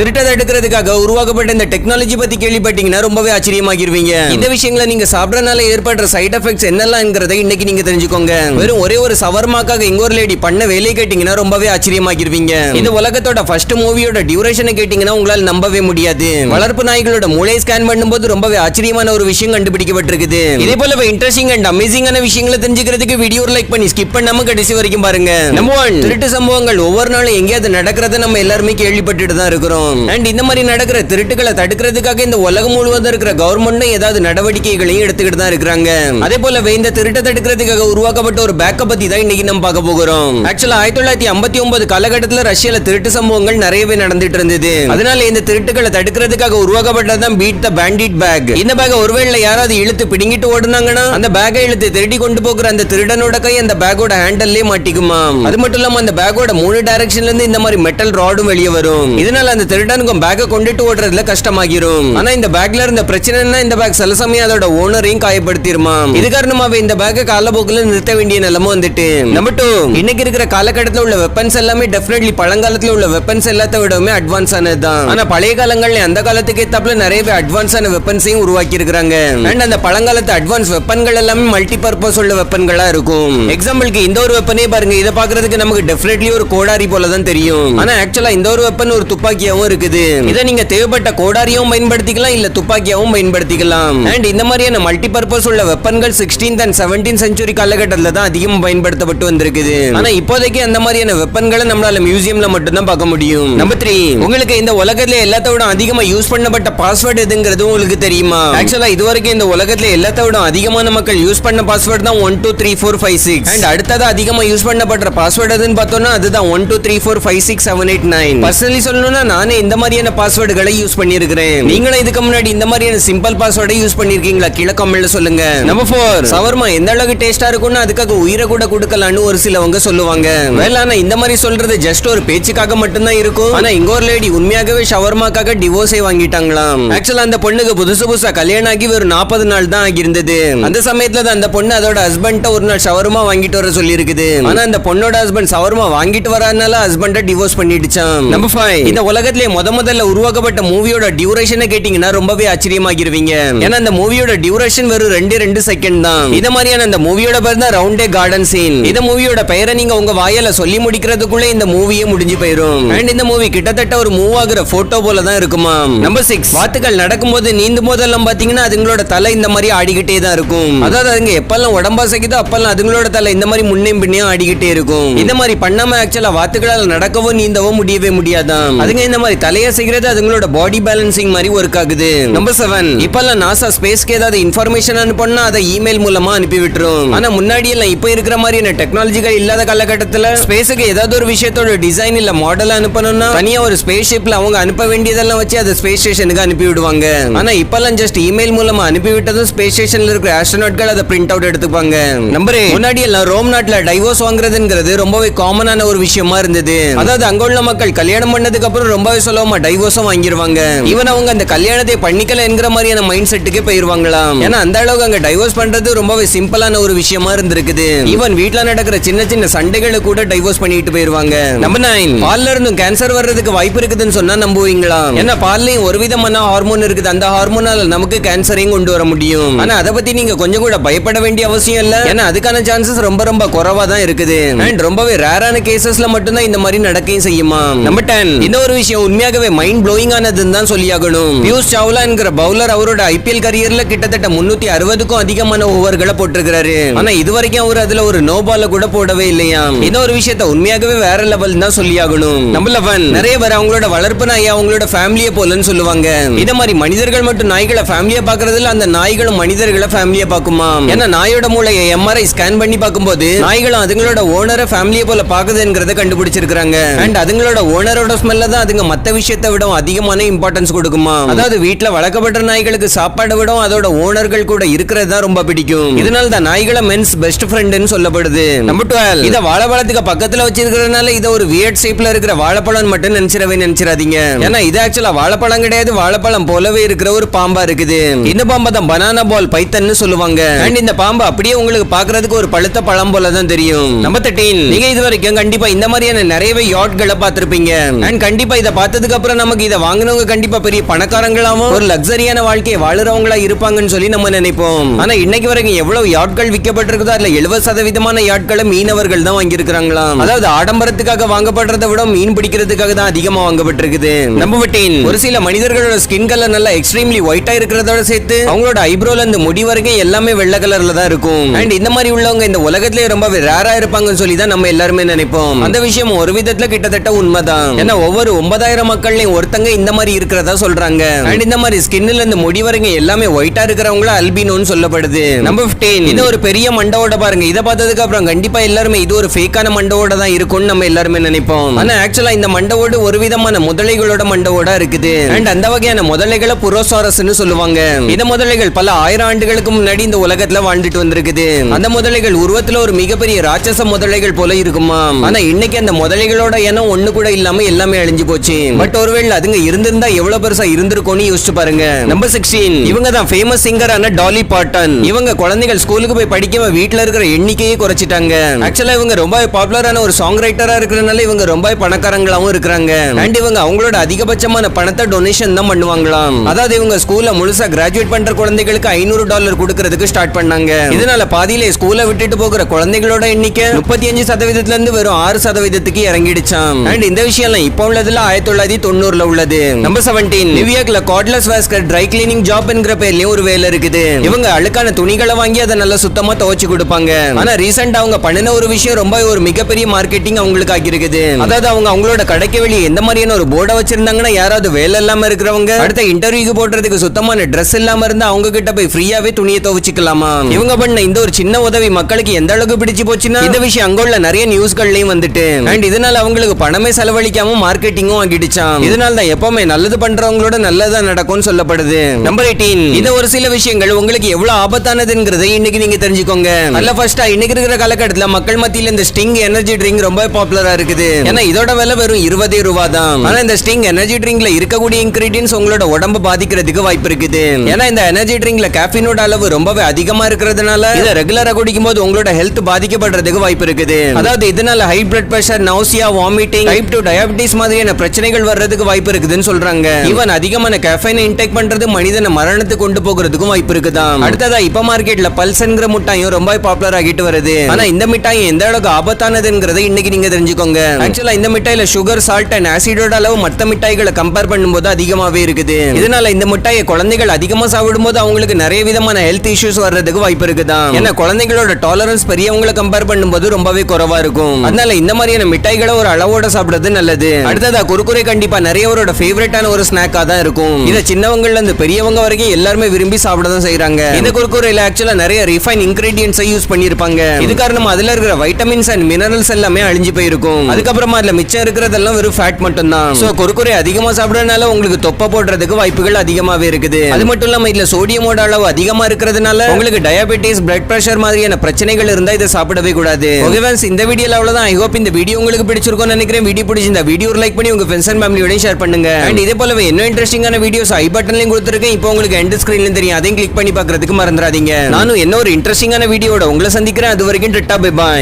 திருட்டதை எடுக்கிறதுக்காக உருவாக்கப்பட்ட இந்த டெக்னாலஜி பத்தி கேள்விப்பட்டீங்கன்னா ரொம்பவே ஆச்சரியமாகிருவீங்க. இந்த விஷயங்களை நீங்க சாப்பிடறனால ஏற்படுற சைட் எஃபெக்ட்ஸ் என்னெல்லாம்ங்கிறத இன்னைக்கு நீங்க தெரிஞ்சுக்கோங்க. வெறும் ஒரே ஒரு சவர்மாக்காக இங்க ஒரு லேடி பண்ண வேலையை கேட்டீங்கன்னா ரொம்பவே ஆச்சரியமாகிருவீங்க. இந்த உலகத்தோட ஃபர்ஸ்ட் மூவியோட டியூரேஷனை கேட்டீங்கன்னா உங்களால் நம்பவே முடியாது. வளர்ப்பு நாய்களோட மூளை ஸ்கேன் பண்ணும்போது ரொம்பவே ஆச்சரியமான ஒரு விஷயம் கண்டுபிடிக்கப்பட்டிருக்குது. இதே போல இன்ட்ரெஸ்டிங் அண்ட் அமேசிங்கான விஷயங்களை தெரிஞ்சுக்கிறதுக்கு வீடியோ லைக் பண்ணி ஸ்கிப் பண்ணாம கடைசி வரைக்கும் பாருங்க. நம்ம திருட்டு சம்பவங்கள் ஒவ்வொரு நாளும் எங்கேயாவது நடக்கிறத நம்ம எல்லாருமே கேள்விப்பட்டுட்டு தான் இருக்கிறோம். அண்ட் இந்த மாதிரி நடக்கிற திருட்டுகளை தடுக்கிறதுக்காக இந்த உலகம் முழுவதும் இருக்கிற கவர்மெண்ட்டும் ஏதாவது நடவடிக்கைகளையும் எடுத்துக்கிட்டு தான் இருக்காங்க அதே போலவே இந்த திருட்டை தடுக்கிறதுக்காக உருவாக்கப்பட்ட ஒரு பேக்கப் பத்தி தான் இன்னைக்கு நம்ம பார்க்க போகிறோம். ஆக்சுவலா ஆயிரத்தி தொள்ளாயிரத்தி ஐம்பத்தி ஒன்பது காலகட்டத்தில் ரஷ்யால திருட்டு சம்பவங்கள் நிறையவே நடந்துட்டு இருந்தது. அதனால இந்த திருட்டுகளை தடுக்கிறதுக்காக உருவாக்கப்பட்டதான் பீட் த பேண்டிட் பேக் இந்த பேக் ஒருவேளை யாராவது இழுத்து பிடுங்கிட்டு ஓடுனாங்கன்னா அந்த பேக்கை இழுத்து திருடி கொண்டு போகிற அந்த திருடனோட கை அந்த பேக்கோட ஹேண்டல்லே மாட்டிக்குமா அது மட்டும் இல்லாம அந்த பேக்கோட மூணு டைரக்ஷன்ல இருந்து இந்த மாதிரி மெட்டல் ராடும் வெளியே வரும். இதனால அந்த திருடனுக்கும் பேக்கை கொண்டுட்டு ஓடுறதுல கஷ்டமாகிரும். ஆனா இந்த பேக்ல இருந்த பிரச்சனைன்னா இந்த பேக் சில சமயம் அதோட ஓனரையும் காயப்படுத்திருமா இது காரணமாவே இந்த பேக்கை காலப்போக்கில் நிறுத்த வேண்டிய நிலைமை வந்துட்டு. நம்பர் டூ இன்னைக்கு இருக்கிற காலகட்டத்தில் உள்ள வெப்பன்ஸ் எல்லாமே டெஃபினெட்லி பழங்காலத்துல உள்ள வெப்பன்ஸ் எல்லாத்த விடவுமே அட்வான்ஸ் ஆனதுதான். ஆனா பழைய காலங்கள்ல அந்த காலத்துக்கு ஏத்தாப்புல நிறையவே அட்வான்ஸான வெப்பன்ஸையும் உருவாக்கி இருக்காங்க அண்ட் அந்த பழங்காலத்து அட்வான்ஸ் வெப்பன்கள் எல்லாமே மல்டி பர்பஸ் உள்ள வெப்பன்களா இருக்கும். எக்ஸாம்பிளுக்கு இந்த ஒரு வெப்பனே பாருங்க இதை பாக்குறதுக்கு நமக்கு டெஃபினெட்லி ஒரு கோடாரி போல தான் தெரியும். ஆனா ஆக்சுவலா இந்த ஒரு வெப்பன் ஒரு துப்பாக்கியாவும் இருக்குது. இதை நீங்க தேவைப்பட்ட கோடாரியாவும் பயன்படுத்திக்கலாம் இல்ல துப்பாக்கியாவும் பயன்படுத்திக்கலாம். அண்ட் இந்த மாதிரியான மல்டி பர்பஸ் உள்ள வெப்பன்கள் சிக்ஸ்டீன்த் அண்ட் செவன்டீன் செஞ்சுரி காலகட்டத்தில் தான் அதிகம் பயன்படுத்தப்பட்டு வந்திருக்குது. ஆனா இப்போதைக்கு அந்த மாதிரியான வெப்பன்களை நம்மளால மியூசியம்ல மட்டும் தான் பார்க்க முடியும். நம்பர் த்ரீ உங்களுக்கு இந்த உலகத்துல எல்லாத்த விட அதிகமா யூஸ் பண்ணப்பட்ட பாஸ்வேர்டு எதுங்கிறது உங்களுக்கு தெரியுமா? ஆக்சுவலா இதுவரைக்கும் இந்த உலகத்துல எல்லாத்த விட அதிகமான மக்கள் யூஸ் பண்ண பாஸ்வேர்டு தான் one two three four five six and அடுத்தது அதிகமா யூஸ் பண்ணப்படுற பாஸ்வேர்டு எதுன்னு பார்த்தோம்னா அதுதான் one two three four five six seven eight nine personally சொல்லணும்னா நானே இந்த மாதிரியான பாஸ்வேர்டுகளை யூஸ் பண்ணியிருக்கிறேன். நீங்களும் இதுக்கு முன்னாடி இந்த மாதிரியான சிம்பிள் பாஸ்வேர்டை யூஸ் பண்ணிருக்கீங்களா கீழே கமெண்ட்ல சொல்லுங்க. நம்பர் ஃபோர் சவர்மா எந்த அளவுக்கு டேஸ்டா இருக்கும்னு அதுக்காக உயிரை கூட கொடுக்கலாம்னு ஒரு சிலவங்க சொல்லுவாங்க. வேலை ஆனா இந்த மாதிரி சொல்றது ஜஸ்ட் ஒரு பேச்சுக்காக மட்டும்தான் இருக்கும். ஆனா இங்க ஒரு லேடி உண்மையாகவே ஷவர்மாக்காக டிவோர்ஸே வாங்கிட்டாங்களாம். ஆக்சுவலா அந்த பொண்ணுக்கு புதுசு புதுசா கல்யாணம் ஆகி ஒரு நாற்பது நாள் தான் ஆகியிருந்தது. அந்த சமயத்துல தான் அந்த பொண்ணு அதோட ஹஸ்பண்ட ஒரு நாள் ஷவர்மா வாங்கிட்டு வர சொல்லி இருக்குது ஆனா அந்த பொண்ணோட ஹஸ்பண்ட் ஷவர்மா வாங்கிட்டு வராதனால ஹஸ்பண்ட டிவோர்ஸ் பண்ணிடுச்சான் நம்பர் ஃபைவ் இந்த உலகத்திலே முத முதல்ல உருவாக்கப்பட்ட மூவியோட டியூரேஷனை கேட்டீங்கன்னா ரொம்பவே ஆச்சரியமாகிருவீங்க. ஏன்னா அந்த மூவியோட டியூரேஷன் வெறும் ரெண்டு ரெண்டு செகண்ட் தான். இத மாதிரியான அந்த மூவியோட பேர் தான் ரவுண்டே கார்டன் சீன் இந்த மூவியோட பெயரை நீங்க உங்க வாயால சொல்லி முடிக்கிறதுக்குள்ள இந்த மூவியே முடிஞ்சு போயிரும். அண்ட் இந்த மூவி கிட்டத்தட்ட ஒரு மூவ் ஆகுற போட்டோ போல தான் இருக்குமா? நம்பர் சிக்ஸ் வாத்துக்கள் நடக்கும்போது நீந்தும் போதெல்லாம் பாத்தீங்கன்னா அதுங்களோட தலை இந்த மாதிரி ஆடிக்கிட்டே தான் இருக்கும். அதாவது அதுங்க எப்பெல்லாம் உடம்பா சகிதோ அப்பெல்லாம் அதுங்களோட தலை இந்த மாதிரி முன்னையும் பின்னையும் ஆடிக்கிட்டே இருக்கும். இந்த மாதிரி பண்ணாம ஆக்சுவலா வாத்துக்களால் நடக்கவும் நீந்தவோ முடியவே முடியாதாம். அதுங்க இந்த மாதிரி தலையை செய்கிறது அதுங்களோட பாடி பேலன்சிங் மாதிரி ஒர்க் ஆகுது. நம்பர் செவன் இப்பெல்லாம் நாசா ஸ்பேஸ்க்கு ஏதாவது இன்ஃபர்மேஷன் அனுப்பணும்னா அதை இமெயில் மூலமா அனுப்பி விட்டுரும் ஆனா முன்னாடி எல்லாம் இப்ப இருக்கிற மாதிரியான டெக்னாலஜிகள் இல்லாத காலகட்டத்துல ஸ்பேஸுக்கு ஏதாவது ஒரு விஷயத்தோட டிசைன் இல்ல மாடல் அனுப்பணும்னா தனியா ஒரு ஸ்பேஸ் ஷிப்ல அவங்க அனுப்ப வேண்டியதெல்லாம் வச்சு அதை ஸ்பேஸ் ஸ்டேஷனுக்கு அனுப்பி விடுவாங்க. ஆனா இப்பெல்லாம் ஜஸ்ட் இமெயில் மூலமா அனுப்பி விட்டதும் ஸ்பேஸ் ஸ்டேஷன்ல இருக்கிற ஆஸ்ட்ரோநாட்கள் அதை பிரிண்ட் அவுட் எடுத்துப்பாங்க. நம்பர் முன்னாடி எல்லாம் ரோம் நாட்டுல டைவோர்ஸ் வாங்குறதுங்கிறது ரொம்பவே காமனான ஒரு விஷயமா இருந்தது. அதாவது அங்க உள்ள மக்கள் கல்யாணம் பண்ணதுக்கு அப்புறம் ரொம்பவே சொல்லாம டைவோர்ஸும் வாங்கிடுவாங்க ஈவன் அவங்க அந்த கல்யாணத்தை பண்ணிக்கல என்கிற மாதிரியான மைண்ட் செட்டுக்கே போயிருவாங்களாம். ஏன்னா அந்த அளவுக்கு அங்க டைவோர்ஸ் பண்றது ரொம்பவே சிம்பிளான ஒரு விஷயமா இருந்திருக்குது. ஈவன் வீட்ல நடக்கிற சின்ன சின்ன சண்டைகளை கூட டைவோர்ஸ் பண்ணிட்டு போயிருவாங்க. நம்பர் நைன் பால்ல இருந்தும் கேன்சர் வர்றதுக்கு வாய்ப்பு இருக்குதுன்னு சொன்னா நம்புவீங்களா ஏன்னா பால்லையும் ஒரு விதமான ஹார்மோன் இருக்குது. அந்த ஹார்மோனால நமக்கு கேன்சரையும் கொண்டு வர முடியும். ஆனா அதை பத்தி நீங்க கொஞ்சம் கூட பயப்பட வேண்டிய அவசியம் இல்ல. ஏன்னா அதுக்கான சான்சஸ் ரொம்ப ரொம்ப குறைவா தான் இருக்குது. அண்ட் ரொம்பவே ரேரான கேசஸ்ல மட்டும்தான் இந்த மாதிரி நடக்கையும் செய்யுமா நம்பர் டென் இந்த ஒரு விஷயம் உண்மையாகவே மைண்ட் ப்ளோயிங் ஆனதுன்னு தான் சொல்லியாகணும். பியூஷ் சாவ்லா என்கிற பவுலர் அவரோட ஐபிஎல் கரியர்ல கிட்டத்தட்ட முன்னூத்தி அறுபதுக்கும் அதிகமான ஓவர்களை போட்டிருக்கிறாரு. ஆனா இது வரைக்கும் அவர் அதுல ஒரு நோ பால கூட போடவே இல்லையா? இந்த ஒரு விஷயத்த உண்மையாகவே வேற லெவல் தான் சொல்லியாகணும். நம்பர் நிறைய பேர் அவங்களோட வளர்ப்பு நாயை அவங்களோட ஃபேமிலியை போலன்னு சொல்லுவாங்க. இந்த மாதிரி மனிதர்கள் மட்டும் நாய்களை ஃபேமிலியா பாக்குறதுல அந்த நாய்களும் மனிதர்களை ஃபேமிலியா பாக்குமா? ஏன்னா நாயோட மூளையை எம்ஆர்ஐ ஸ்கேன் பண்ணி பார்க்கும்போது நாய்களும் அதுங்களோட ஓனரை ஃபேமிலியை போல பாக்குதுங்கிறத கண்டுபிடிச்சிருக்காங்க அண்ட் அதுங்களோட ஓனரோட ஸ்மெல்ல தான் அதுங்க மத்த விஷயத்தை விட அதிகமான இம்பார்ட்டன்ஸ் கொடுக்குமா? அதாவது வீட்ல வளர்க்கப்பட்ட நாய்களுக்கு சாப்பாடு விட அதோட ஓனர்கள் கூட இருக்கிறது தான் ரொம்ப பிடிக்கும். இதனால தான் நாய்களை மென்ஸ் பெஸ்ட் ஃப்ரெண்ட்னு சொல்லப்படுது. நம்பர் டுவெல் இத வாழைப்பழத்துக்கு பக்கத்துல வச்சிருக்கிறதுனால இத ஒரு வியட் ஷேப்ல இருக்கிற வாழைப்பழம் மட்டும் நினைச்சிடவே நினைச்சிடாதீங்க. ஏன்னா இது ஆக்சுவலா வாழைப்பழம் கிடையாது வாழைப்பழம் போலவே இருக்கிற ஒரு பாம்பா இருக்குது. இந்த பாம்பை தான் பனானா பால் பைத்தன்னு சொல்லுவாங்க. அண்ட் இந்த பாம்பு அப்படியே உங்களுக்கு பாக்குறதுக்கு ஒரு பழுத்த பழம் போல தான் தெரியும். நம்பர் தேர்ட்டீன் நீங்க இது வரைக்கும் கண்டிப்பா இந்த மாதிரியான நிறையவே யாட்களை பார்த்திருப்பீங்க. அண்ட் கண்டிப்பா இதை பார்த்து பார்த்ததுக்கு அப்புறம் நமக்கு இதை வாங்கினவங்க கண்டிப்பா பெரிய பணக்காரங்களாவும் ஒரு லக்ஸரியான வாழ்க்கையை வாழுறவங்களா இருப்பாங்கன்னு சொல்லி நம்ம நினைப்போம். ஆனா இன்னைக்கு வரைக்கும் எவ்வளவு யாட்கள் விற்கப்பட்டிருக்குதோ அதுல எழுபது சதவீதமான யாட்களை மீனவர்கள் தான் வாங்கியிருக்கிறாங்களாம். அதாவது ஆடம்பரத்துக்காக வாங்கப்படுறதை விட மீன் பிடிக்கிறதுக்காக தான் அதிகமா வாங்கப்பட்டிருக்குது. நம்ப விட்டேன் ஒரு சில மனிதர்களோட ஸ்கின் கலர் நல்லா எக்ஸ்ட்ரீம்லி ஒயிட்டா இருக்கிறதோட சேர்த்து அவங்களோட ஐப்ரோல இருந்து முடி வரைக்கும் எல்லாமே வெள்ளை கலர்ல தான் இருக்கும். அண்ட் இந்த மாதிரி உள்ளவங்க இந்த உலகத்திலே ரொம்ப ரேரா இருப்பாங்கன்னு சொல்லி தான் நம்ம எல்லாருமே நினைப்போம். அந்த விஷயம் ஒரு விதத்துல கிட்டத்தட்ட உண்மைதான். ஏன்னா ஒவ்வொரு ஒன்பதாயிரம் மக்கள்லயும் ஒருத்தங்க இந்த மாதிரி இருக்கிறதா சொல்றாங்க. அண்ட் இந்த மாதிரி ஸ்கின்ல இருந்து முடி வரைக்கும் எல்லாமே ஒயிட்டா இருக்கிறவங்கள அல்பினோன்னு சொல்லப்படுது. நம்பர் 15 இது ஒரு பெரிய மண்டவோட பாருங்க. இதை பார்த்ததுக்கு அப்புறம் கண்டிப்பா எல்லாருமே இது ஒரு ஃபேக்கான மண்டவோட தான் இருக்கும்னு நம்ம எல்லாருமே நினைப்போம். ஆனா ஆக்சுவலா இந்த மண்டவோடு ஒரு விதமான முதலைகளோட மண்டவோட இருக்குது. அண்ட் அந்த வகையான முதலைகளை புரோசாரஸ்னு சொல்லுவாங்க. இந்த முதலைகள் பல ஆயிரம் ஆண்டுகளுக்கு முன்னாடி இந்த உலகத்துல வாழ்ந்துட்டு வந்திருக்குது. அந்த முதலைகள் உருவத்துல ஒரு மிகப்பெரிய ராட்சச முதலைகள் போல இருக்குமா ஆனா இன்னைக்கு அந்த முதலைகளோட எண்ணம் ஒண்ணு கூட இல்லாம எல்லாமே அழிஞ்சு போச்சு. பட் ஒருவேளை அதுங்க இருந்திருந்தா எவ்வளவு பெருசா இருந்திருக்கும்னு யோசிச்சு பாருங்க. நம்பர் சிக்ஸ்டீன் இவங்க தான் ஃபேமஸ் சிங்கரான டாலி பாட்டன் இவங்க குழந்தைகள் ஸ்கூலுக்கு போய் படிக்காம வீட்ல இருக்கிற எண்ணிக்கையே குறைச்சிட்டாங்க. ஆக்சுவலா இவங்க ரொம்ப பாப்புலரான ஒரு சாங் ரைட்டரா இருக்கிறனால இவங்க ரொம்ப பணக்காரங்களாவும் இருக்கிறாங்க. அண்ட் இவங்க அவங்களோட அதிகபட்சமான பணத்தை டொனேஷன் தான் பண்ணுவாங்களாம். அதாவது இவங்க ஸ்கூல்ல முழுசா கிராஜுவேட் பண்ற குழந்தைகளுக்கு ஐநூறு டாலர் கொடுக்கறதுக்கு ஸ்டார்ட் பண்ணாங்க. இதனால பாதியிலே ஸ்கூலை விட்டுட்டு போகிற குழந்தைகளோட எண்ணிக்கை முப்பத்தி அஞ்சு சதவீதத்துல இருந்து வெறும் ஆறு சதவீதத்துக்கு இறங்கிடுச்சாம். அண்ட் இந்த விஷயம்லாம் இப்போ உள்ளதுல ஆயிரத்தி தொள்ளாயிரத்தி தொண்ணூறுல உள்ளது. நம்பர் செவன்டீன் நியூயார்க்ல கார்ட்லஸ் வாஸ்கர் ட்ரை கிளீனிங் ஜாப் என்கிற பேர்லயும் ஒரு வேலை இருக்குது. இவங்க அழுக்கான துணிகளை வாங்கி அதை நல்லா சுத்தமா துவைச்சு கொடுப்பாங்க. ஆனா ரீசெண்டா அவங்க பண்ணின ஒரு விஷயம் ரொம்ப ஒரு மிகப்பெரிய மார்க்கெட்டிங் அவங்களுக்கு ஆகியிருக்குது அதாவது அவங்க அவங்களோட கடைக்கு வெளியே எந்த மாதிரியான ஒரு போர்டை வச்சிருந்தாங்கன்னா யாராவது வேலை இல்லாம இருக்கிறவங்க அடுத்த இன்டர்வியூக்கு போடுறதுக்கு சுத்தமான ட்ரெஸ் இல்லாம இருந்தா அவங்க கிட்ட போய் ஃப்ரீயாவே துணியை துவைச்சுக்கலாமா? இவங்க பண்ண இந்த ஒரு சின்ன உதவி மக்களுக்கு எந்த அளவுக்கு பிடிச்சு போச்சுன்னா இந்த விஷயம் அங்க உள்ள நிறைய நியூஸ்கள்லயும் வந்துட்டு. அண்ட் இதனால அவங்களுக்கு பணமே செலவழிக்காம மார்க்கெட்டிங்கும் ஆயிடுச்சாம் இதனால தான் எப்பவுமே நல்லது பண்றவங்களோட நல்லதா நடக்கும்னு சொல்லப்படுது. நம்பர் எயிட்டீன் இந்த ஒரு சில விஷயங்கள் உங்களுக்கு எவ்வளவு ஆபத்தானதுங்கிறதை இன்னைக்கு நீங்க தெரிஞ்சுக்கோங்க. நல்ல ஃபர்ஸ்டா இன்னைக்கு இருக்கிற காலகட்டத்துல மக்கள் மத்தியில இந்த ஸ்டிங் எனர்ஜி ட்ரிங்க் ரொம்ப பாப்புலரா இருக்குது. ஏன்னா இதோட விலை வெறும் இருபது ரூபா தான். ஆனா இந்த ஸ்டிங் எனர்ஜி ட்ரிங்க்ல இருக்கக்கூடிய இன்கிரீடியன்ஸ் உங்களோட உடம்பு பாதிக்கிறதுக்கு வாய்ப்பு இருக்குது. ஏன்னா இந்த எனர்ஜி ட்ரிங்க்ல கேஃபினோட அளவு ரொம்பவே அதிகமா இருக்கிறதுனால இதை ரெகுலரா குடிக்கும் போது உங்களோட ஹெல்த் பாதிக்கப்படுறதுக்கு வாய்ப்பு இருக்குது. அதாவது இதனால high blood pressure nausea vomiting type two diabetes மாதிரியான பிரச்சனை பிரச்சனைகள் வர்றதுக்கு வாய்ப்பு இருக்குதுன்னு சொல்றாங்க. ஈவன் அதிகமான கெஃபைன் இன்டேக் பண்றது மனிதனை மரணத்துக்கு கொண்டு போகிறதுக்கும் வாய்ப்பு இருக்குதான் அடுத்ததா இப்ப மார்க்கெட்ல பல்சன்கிற மிட்டாயும் ரொம்ப பாப்புலர் ஆகிட்டு வருது. ஆனா இந்த மிட்டாய் எந்த அளவுக்கு ஆபத்தானதுங்கிறத இன்னைக்கு நீங்க தெரிஞ்சுக்கோங்க. ஆக்சுவலா இந்த மிட்டாயில சுகர் சால்ட் அண்ட் ஆசிடோட அளவு மத்த மிட்டாய்களை கம்பேர் பண்ணும்போது அதிகமாவே இருக்குது. இதனால இந்த மிட்டாயை குழந்தைகள் அதிகமா சாப்பிடும்போது அவங்களுக்கு நிறைய விதமான ஹெல்த் இஷ்யூஸ் வர்றதுக்கு வாய்ப்பு இருக்குதான் ஏன்னா குழந்தைகளோட டாலரன்ஸ் பெரியவங்களை கம்பேர் பண்ணும்போது ரொம்பவே குறைவா இருக்கும். அதனால இந்த மாதிரியான மிட்டாய்களை ஒரு அளவோட சாப்பிடுறது நல்லது. அடுத்ததா குறுக்குறை கண்டிப்பா நிறையவரோட ஃபேவரட்டான ஒரு ஸ்நாக்கா தான் இருக்கும். இத சின்னவங்கல இருந்து பெரியவங்க வரைக்கும் எல்லாருமே விரும்பி சாப்பிட தான் செய்றாங்க இந்த குறுக்குறையில ஆக்சுவலா நிறைய ரிஃபைன் இன்கிரீடியன்ஸை யூஸ் பண்ணிருப்பாங்க இது காரணமா அதுல இருக்கிற வைட்டமின்ஸ் அண்ட் மினரல்ஸ் எல்லாமே அழிஞ்சு போயிருக்கும். அதுக்கப்புறமா அதுல மிச்சம் இருக்கிறதெல்லாம் வெறும் ஃபேட் மட்டும் தான் சோ குறுக்குறை அதிகமா சாப்பிடறதுனால உங்களுக்கு தொப்பை போடுறதுக்கு வாய்ப்புகள் அதிகமாவே இருக்குது. அது மட்டும் இல்லாம இதுல சோடியமோட அளவு அதிகமா இருக்கிறதுனால உங்களுக்கு டயபெட்டிஸ் பிளட் பிரஷர் மாதிரியான பிரச்சனைகள் இருந்தா இதை சாப்பிடவே கூடாது. ஓகே இந்த வீடியோல அவ்வளவுதான். ஐ ஹோப் இந்த வீடியோ உங்களுக்கு பிடிச்சிருக்கும்னு நினைக்கிறேன். வீடியோ பிடிச்சிருந்தா வீடியோ லைக் பண்ணி உங்க ஃப்ரெண்ட்ஸ் அண்ட் ஃபேமிலியோட ஷேர் பண்ணுங்க. அண்ட் இதே போலவே இன்னும் இன்ட்ரெஸ்டிங்கான வீடியோஸ் ஐ பட்டன்லயும் கொடுத்துருக்கேன். இப்போ உங்களுக்கு எண்ட் ஸ்கிரீன்ல தெரியும். அதையும் கிளிக் பண்ணி பாக்குறதுக்கு மறந்துடாதீங்க. நானும் என்ன ஒரு இன்ட்ரெஸ்டிங்கான வீடியோட உங்களை சந்திக்கிறேன். அது வரைக்கும் டாடா பை பாய்